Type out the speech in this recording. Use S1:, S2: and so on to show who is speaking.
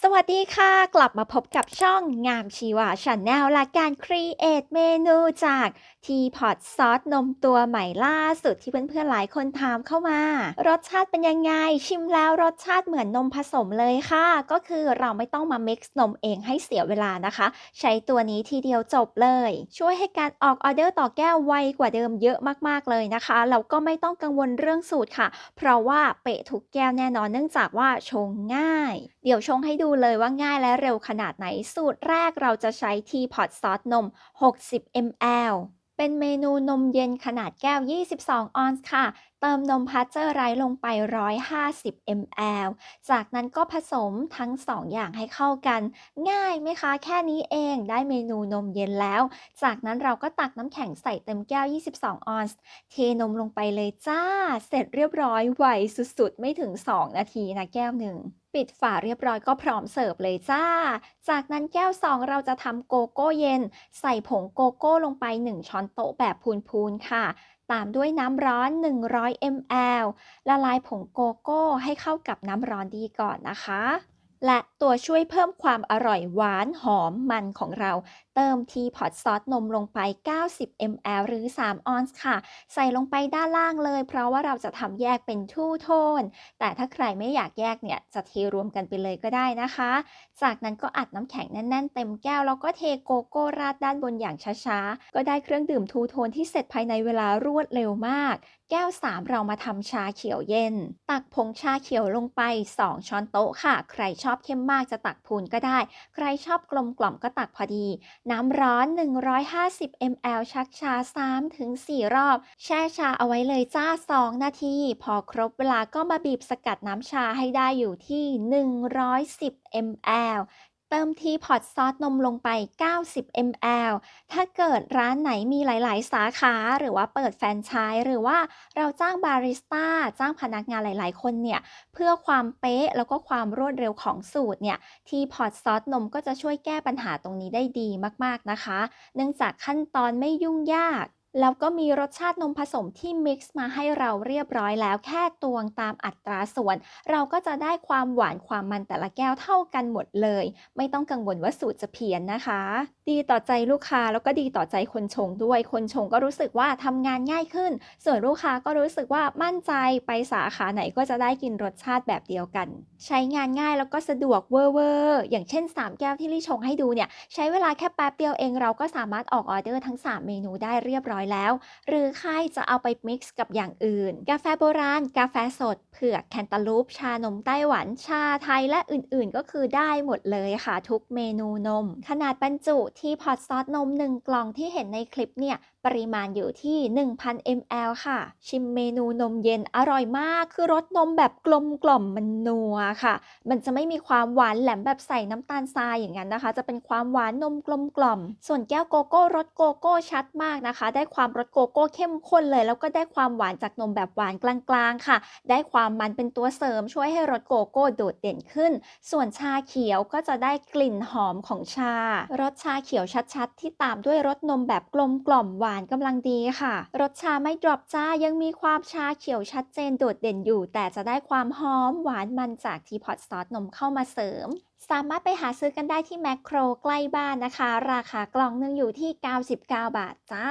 S1: สวัสดีค่ะ กลับมาพบกับช่องงามชีวาชาแนลและการครีเอทเมนูจากทีพอตซอสนมตัวใหม่ล่าสุดที่เพื่อนๆหลายคนถามเข้ามา รสชาติเป็นยังไง ชิมแล้วรสชาติเหมือนนมผสมเลยค่ะ ก็คือเราไม่ต้องมา mix นมเองให้เสียเวลานะคะ ใช้ตัวนี้ทีเดียวจบเลย ช่วยให้การออกออเดอร์ต่อแก้วไวกว่าเดิมเยอะมากๆเลยนะคะแล้วก็ไม่ต้องกังวลเรื่องสูตรค่ะ เพราะว่าเป๊ะทุกแก้วแน่นอนเนื่องจากว่าชงง่าย เดี๋ยวชงให้ดูเลยว่าง่ายและเร็วขนาดไหน สูตรแรกเราจะใช้ทีพอตซอสนม 60 ml เป็นเมนูนมเย็นขนาดแก้ว 22 ออนซ์ค่ะ เติมนมพัชเจอร์ไรซ์ลงไป 150 ml จากนั้นก็ผสมทั้ง 2 อย่างให้เข้ากัน ง่ายไหมคะ แค่นี้เองได้เมนูนมเย็นแล้ว จากนั้นเราก็ตักน้ำแข็งใส่เต็มแก้ว 22 ออนซ์ เทนมลงไปเลยจ้า เสร็จเรียบร้อยไวสุดๆ ไม่ถึง 2 นาทีนะแก้วหนึ่ง ปิดฝาเรียบร้อยก็พร้อมเสิร์ฟเลยจ้า จากนั้นแก้วซองเราจะทำโกโก้เย็น ใส่ผงโกโก้ลงไป 1 ช้อนโต๊ะแบบพูนๆค่ะ ตามด้วยน้ำร้อน 100 ml ละลายผงโกโก้ให้เข้ากับน้ำร้อนดีก่อนนะคะ และตัวช่วยเพิ่มความอร่อยหวานหอมมันของเรา เติมทีพอตซอสนมลงไป 90 ml หรือ 3 ออนซ์ค่ะ ใส่ลงไปด้านล่างเลย เพราะว่าเราจะทำแยกเป็นทูโทน แต่ถ้าใครไม่อยากแยกเนี่ย จะเทรวมกันไปเลยก็ได้นะคะ จากนั้นก็อัดน้ำแข็งแน่นๆ เต็มแก้ว แล้วก็เทโกโก้ราดด้านบนอย่างช้าๆ ก็ได้เครื่องดื่มทูโทนที่เสร็จภายในเวลารวดเร็วมาก แก้ว 3 เรามาทำชาเขียวเย็น ตักผงชาเขียวลงไป 2 ช้อนโต๊ะค่ะ ใครชอบเข้มมากจะตักพูนก็ได้ ใครชอบกลมกล่อมก็ตักพอดี น้ำร้อน 150 ml ชักชา 3-4 รอบ แช่ชาเอาไว้เลยจ้า 2 นาที พอครบเวลาก็มาบีบสกัดน้ำชาให้ได้อยู่ที่ 110 ml เติมทีพอตซอสนมลงไป 90 ml ถ้าเกิดร้านไหนมีหลาย ๆ สาขา หรือว่าเปิดแฟรนไชส์หรือว่าเราจ้างบาริสต้า จ้างพนักงานหลาย ๆ คนเนี่ย เพื่อความเป๊ะแล้วก็ความรวดเร็วของสูตรเนี่ย ทีพอตซอสนมก็จะช่วยแก้ปัญหาตรงนี้ได้ดีมาก ๆ นะคะ เนื่องจากขั้นตอนไม่ยุ่งยาก แล้วก็มีรสชาตินมผสมที่มิกซ์มาให้เราเรียบร้อยแล้วแค่ตวงตามอัตราส่วน เราก็จะได้ความหวานความมันแต่ละแก้วเท่ากันหมดเลย ไม่ต้องกังวลว่าสูตรจะเพี้ยนนะคะ ดีต่อใจลูกค้าแล้วก็ดีต่อใจคนชงด้วย คนชงก็รู้สึกว่าทำงานง่ายขึ้น ส่วนลูกค้าก็รู้สึกว่ามั่นใจไปสาขาไหนก็จะได้กินรสชาติแบบเดียวกัน ใช้งานง่ายแล้วก็สะดวกเวอร์เวอร์อย่างเช่น 3 แก้วที่ลี่ชงให้ดูเนี่ยใช้เวลาแค่แป๊บเดียวเองเราก็สามารถออกออเดอร์ทั้ง 3 เมนูได้เรียบร้อยแล้ว หรือใครจะเอาไปมิกซ์กับอย่างอื่น กาแฟโบราณ กาแฟสด เผือกแคนตาลูป ชานมไต้หวัน ชาไทยและอื่นๆ ก็คือได้หมดเลยค่ะ ทุกเมนูนม ขนาดบรรจุที่พอตซอสนม 1 กล่องที่เห็นในคลิปเนี่ยปริมาณอยู่ที่ 1,000 ml ค่ะ ชิมเมนูนมเย็นอร่อยมาก คือรสนมแบบกลมกล่อมมันนัวค่ะ มันจะไม่มีความหวานแหลมแบบใส่น้ำตาลทรายอย่างนั้นนะคะ จะเป็นความหวานนมกลมกล่อม ส่วนแก้วโกโก้รสโกโก้ชัดมากนะคะ ได้ความรสโกโก้เข้มข้นเลย แล้วก็ได้ความหวานจากนมแบบหวานกลางๆ ค่ะ ได้ความมันเป็นตัวเสริมช่วยให้รสโกโก้โดดเด่นขึ้น ส่วนชาเขียวก็จะได้กลิ่นหอมของชารสชาเขียวชัดๆ ที่ตามด้วยรสนมแบบกลมกล่อมหวานกำลังดีค่ะ รสชาไม่ดรอปจ้ายังมีความชาเขียวชัดเจนโดดเด่นอยู่ แต่จะได้ความหอมหวานมันจากทีพอตซอสนมเข้ามาเสริมสามารถไปหาซื้อกันได้ที่แมคโครใกล้บ้านนะคะ ราคากล่องหนึงอยู่ที่ 99 บาทจ้า